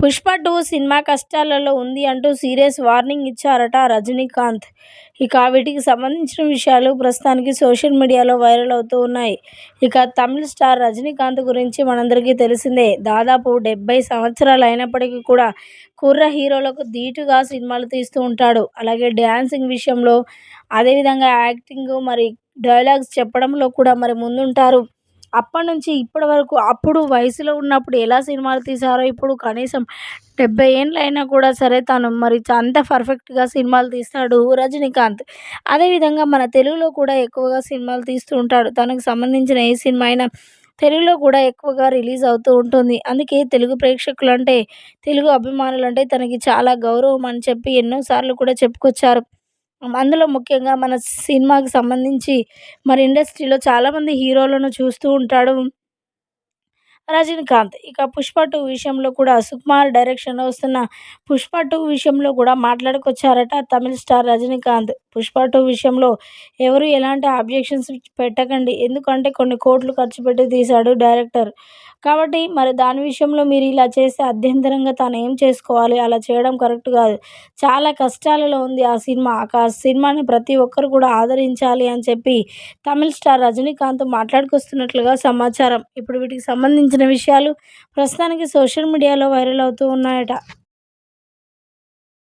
Pushpa two cinema కష్టాలలో ఉంది అంటూ సీరియస్ వార్నింగ్ ఇచ్చారట రజనీకాంత్. ఇక వీటికి సంబంధించిన విషయాలు ప్రస్తుతానికి సోషల్ మీడియాలో వైరల్ అవుతూ ఉన్నాయి. ఇక తమిళ స్టార్ రజనీకాంత్ గురించి మనందరికీ తెలిసిందే. దాదాపు డెబ్బై సంవత్సరాలు అయినప్పటికీ కూడా కుర్ర హీరోలకు ధీటుగా సినిమాలు తీస్తూ ఉంటాడు. అలాగే డ్యాన్సింగ్ విషయంలో అదేవిధంగా యాక్టింగ్ మరి డైలాగ్స్ చెప్పడంలో కూడా మరి ముందుంటారు. అప్పటి నుంచి ఇప్పటి వరకు అప్పుడు వయసులో ఉన్నప్పుడు ఎలా సినిమాలు తీశారో ఇప్పుడు కనీసం డెబ్బై ఏళ్ళు అయినా కూడా సరే తను మరి అంత పర్ఫెక్ట్గా సినిమాలు తీస్తాడు రజనీకాంత్. అదేవిధంగా మన తెలుగులో కూడా ఎక్కువగా సినిమాలు తీస్తూ ఉంటాడు. తనకు సంబంధించిన ఏ సినిమా అయినా తెలుగులో కూడా ఎక్కువగా రిలీజ్ అవుతూ ఉంటుంది. అందుకే తెలుగు ప్రేక్షకులు అంటే తెలుగు అభిమానులు అంటే తనకి చాలా గౌరవం అని చెప్పి ఎన్నోసార్లు కూడా చెప్పుకొచ్చారు. అందులో ముఖ్యంగా మన సినిమాకి సంబంధించి మరి ఇండస్ట్రీలో చాలామంది హీరోలను చూస్తూ ఉంటాడు రజనీకాంత్. ఇక పుష్ప టూ విషయంలో కూడా సుకుమార్ డైరెక్షన్లో వస్తున్న పుష్ప టూ విషయంలో కూడా మాట్లాడుకొచ్చారట తమిళ స్టార్ రజనీకాంత్. పుష్ప టూ విషయంలో ఎవరు ఎలాంటి ఆబ్జెక్షన్స్ పెట్టకండి. ఎందుకంటే కొన్ని కోట్లు ఖర్చు పెట్టి తీశాడు డైరెక్టర్. కాబట్టి మరి దాని విషయంలో మీరు ఇలా చేస్తే అభ్యంతరంగా తను ఏం చేసుకోవాలి? అలా చేయడం కరెక్ట్ కాదు. చాలా కష్టాలలో ఉంది ఆ సినిమా. ఆ సినిమాని ప్రతి ఒక్కరు కూడా ఆదరించాలి అని చెప్పి తమిళ స్టార్ రజనీకాంత్ మాట్లాడుకొస్తున్నట్లుగా సమాచారం. ఇప్పుడు వీటికి సంబంధించిన విషయాలు ప్రస్తుతానికి సోషల్ మీడియాలో వైరల్ అవుతూ ఉన్నాయట.